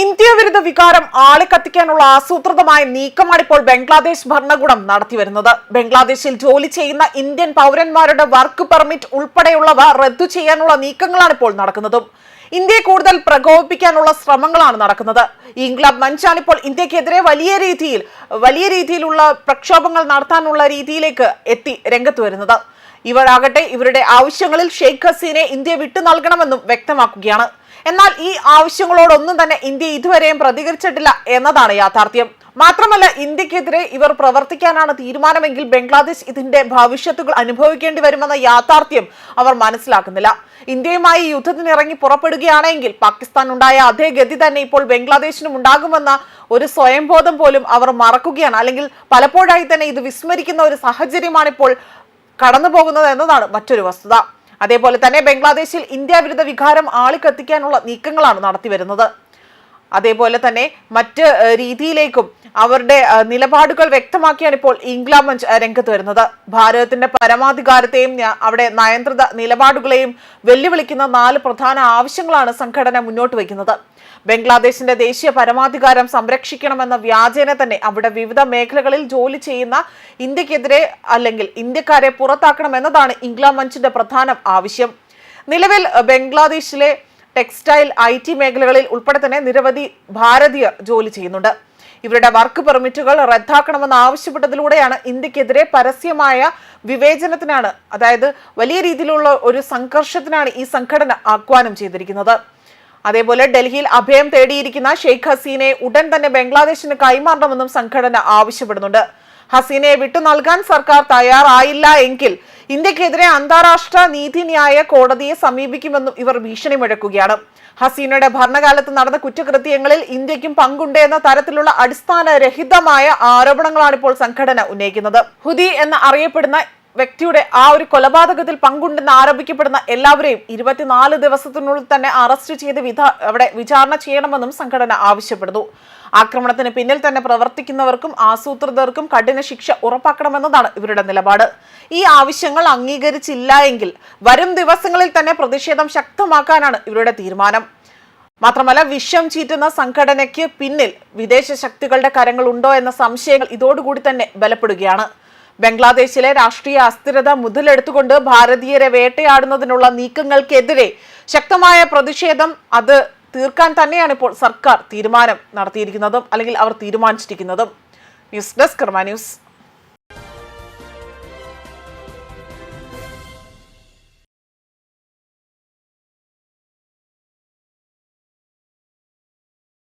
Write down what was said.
India വിരുദ്ധ വികാരം ആളിക്കത്തിക്കാനുള്ള ആസൂത്രിതമായ നീക്കമാണ് ഇപ്പോൾ ബംഗ്ലാദേശ് ഭരണകൂടം നടത്തിവരുന്നത് ബംഗ്ലാദേശിൽ ജോലി ചെയ്യുന്ന ഇന്ത്യൻ പൗരന്മാരുടെ വർക്ക് പെർമിറ്റ് ഉൾപ്പെടെയുള്ളവ റദ്ദു ചെയ്യാനുള്ള നീക്കങ്ങളാണ് ഇപ്പോൾ നടക്കുന്നതും. ഇന്ത്യയെ കൂടുതൽ പ്രകോപിപ്പിക്കാനുള്ള ശ്രമങ്ങളാണ് നടക്കുന്നത്. ഇംഗ്ലണ്ട് മഞ്ചാണ് ഇപ്പോൾ ഇന്ത്യക്കെതിരെ വലിയ രീതിയിൽ വലിയ രീതിയിലുള്ള പ്രക്ഷോഭങ്ങൾ നടത്താനുള്ള രീതിയിലേക്ക് എത്തി രംഗത്ത് വരുന്നത്. ഇവരാകട്ടെ ഇവരുടെ ആവശ്യങ്ങളിൽ ഷെയ്ഖ് ഹസീനെ ഇന്ത്യ വിട്ടു നൽകണമെന്നും വ്യക്തമാക്കുകയാണ്. എന്നാൽ ഈ ആവശ്യങ്ങളോടൊന്നും തന്നെ ഇന്ത്യ ഇതുവരെയും പ്രതികരിച്ചിട്ടില്ല എന്നതാണ് യാഥാർത്ഥ്യം. മാത്രമല്ല ഇന്ത്യക്കെതിരെ ഇവർ പ്രവർത്തിക്കാനാണ് തീരുമാനമെങ്കിൽ ബംഗ്ലാദേശ് ഇതിന്റെ ഭവിഷ്യത്തുകൾ അനുഭവിക്കേണ്ടി വരുമെന്ന യാഥാർത്ഥ്യം അവർ മനസ്സിലാക്കുന്നില്ല. ഇന്ത്യയുമായി യുദ്ധത്തിന് ഇറങ്ങി പുറപ്പെടുകയാണെങ്കിൽ പാകിസ്ഥാൻ ഉണ്ടായ അതേ ഗതി തന്നെ ഇപ്പോൾ ബംഗ്ലാദേശിനും ഉണ്ടാകുമെന്ന ഒരു സ്വയംബോധം പോലും അവർ മറക്കുകയാണ്. അല്ലെങ്കിൽ പലപ്പോഴായി തന്നെ ഇത് വിസ്മരിക്കുന്ന ഒരു സാഹചര്യമാണ് ഇപ്പോൾ കടന്നു പോകുന്നത് എന്നതാണ് മറ്റൊരു വസ്തുത. അതേപോലെ തന്നെ ബംഗ്ലാദേശിൽ ഇന്ത്യ വിരുദ്ധ വികാരം ആളിക്കത്തിക്കാനുള്ള നീക്കങ്ങളാണ് നടത്തി വരുന്നത് അതേപോലെ തന്നെ മറ്റ് രീതിയിലേക്കും അവരുടെ നിലപാടുകൾ വ്യക്തമാക്കിയാണ് ഇപ്പോൾ ഇംഗ്ലാ മഞ്ച് രംഗത്ത് വരുന്നത്. ഭാരതത്തിന്റെ പരമാധികാരത്തെയും അവിടെ നയന്ത്രിത നിലപാടുകളെയും വെല്ലുവിളിക്കുന്ന നാല് പ്രധാന ആവശ്യങ്ങളാണ് സംഘടന മുന്നോട്ട് വയ്ക്കുന്നത്. ബംഗ്ലാദേശിന്റെ ദേശീയ പരമാധികാരം സംരക്ഷിക്കണമെന്ന വ്യാജേന തന്നെ അവിടെ വിവിധ മേഖലകളിൽ ജോലി ചെയ്യുന്ന ഇന്ത്യക്കെതിരെ അല്ലെങ്കിൽ ഇന്ത്യക്കാരെ പുറത്താക്കണമെന്നതാണ് ഇംഗ്ലാ ഇംഗ്ലണ്ട് മഞ്ചിന്റെ പ്രധാന ആവശ്യം. നിലവിൽ ബംഗ്ലാദേശിലെ ടെക്സ്റ്റൈൽ ഐ ടി മേഖലകളിൽ ഉൾപ്പെടെ തന്നെ നിരവധി ഭാരതീയർ ജോലി ചെയ്യുന്നുണ്ട്. ഇവരുടെ വർക്ക് പെർമിറ്റുകൾ റദ്ദാക്കണമെന്ന് ആവശ്യപ്പെട്ടതിലൂടെയാണ് ഇന്ത്യക്കെതിരെ പരസ്യമായ വിവേചനത്തിനാണ് അതായത് വലിയ രീതിയിലുള്ള ഒരു സംഘർഷത്തിനാണ് ഈ സംഘടന ആഹ്വാനം ചെയ്തിരിക്കുന്നത്. അതേപോലെ ഡൽഹിയിൽ അഭയം തേടിയിരിക്കുന്ന ഷെയ്ഖ് ഹസീനെ ഉടൻ തന്നെ ബംഗ്ലാദേശിന് കൈമാറണമെന്നും സംഘടന ആവശ്യപ്പെടുന്നുണ്ട്. ഹസീനയെ വിട്ടു നൽകാൻ സർക്കാർ തയ്യാറായില്ല എങ്കിൽ ഇന്ത്യക്കെതിരെ അന്താരാഷ്ട്ര നീതിന്യായ കോടതിയെ സമീപിക്കുമെന്നും ഇവർ ഭീഷണി മുഴക്കുകയാണ് ഹസീനയുടെ ഭരണകാലത്ത് നടന്ന കുറ്റകൃത്യങ്ങളിൽ ഇന്ത്യക്കും പങ്കുണ്ട് എന്ന തരത്തിലുള്ള അടിസ്ഥാനരഹിതമായ ആരോപണങ്ങളാണ് ഇപ്പോൾ സംഘടന ഉന്നയിക്കുന്നത്. ഹുദി എന്ന് അറിയപ്പെടുന്ന വ്യക്തിയുടെ ആ ഒരു കൊലപാതകത്തിൽ പങ്കുണ്ടെന്ന് ആരോപിക്കപ്പെടുന്ന എല്ലാവരെയും ഇരുപത്തിനാല് ദിവസത്തിനുള്ളിൽ തന്നെ അറസ്റ്റ് ചെയ്ത് വിധ അവിടെ വിചാരണ ചെയ്യണമെന്നും സംഘടന ആവശ്യപ്പെടുന്നു. ആക്രമണത്തിന് പിന്നിൽ തന്നെ പ്രവർത്തിക്കുന്നവർക്കും ആസൂത്രിതർക്കും കഠിന ശിക്ഷ ഉറപ്പാക്കണമെന്നതാണ് ഇവരുടെ നിലപാട്. ഈ ആവശ്യങ്ങൾ അംഗീകരിച്ചില്ല എങ്കിൽ വരും ദിവസങ്ങളിൽ തന്നെ പ്രതിഷേധം ശക്തമാക്കാനാണ് ഇവരുടെ തീരുമാനം. മാത്രമല്ല വിഷം ചീറ്റുന്ന സംഘടനയ്ക്ക് പിന്നിൽ വിദേശ ശക്തികളുടെ കരങ്ങൾ ഉണ്ടോ എന്ന സംശയങ്ങൾ ഇതോടുകൂടി തന്നെ ബലപ്പെടുകയാണ്. ബംഗ്ലാദേശിലെ രാഷ്ട്രീയ അസ്ഥിരത മുതലെടുത്തുകൊണ്ട് ഭാരതീയരെ വേട്ടയാടുന്നതിനുള്ള നീക്കങ്ങൾക്കെതിരെ ശക്തമായ പ്രതിഷേധം അത് തീർക്കാൻ തന്നെയാണ് ഇപ്പോൾ സർക്കാർ തീരുമാനം നടത്തിയിരിക്കുന്നതും അല്ലെങ്കിൽ അവർ തീരുമാനിച്ചിരിക്കുന്നതും. News desk Karma news.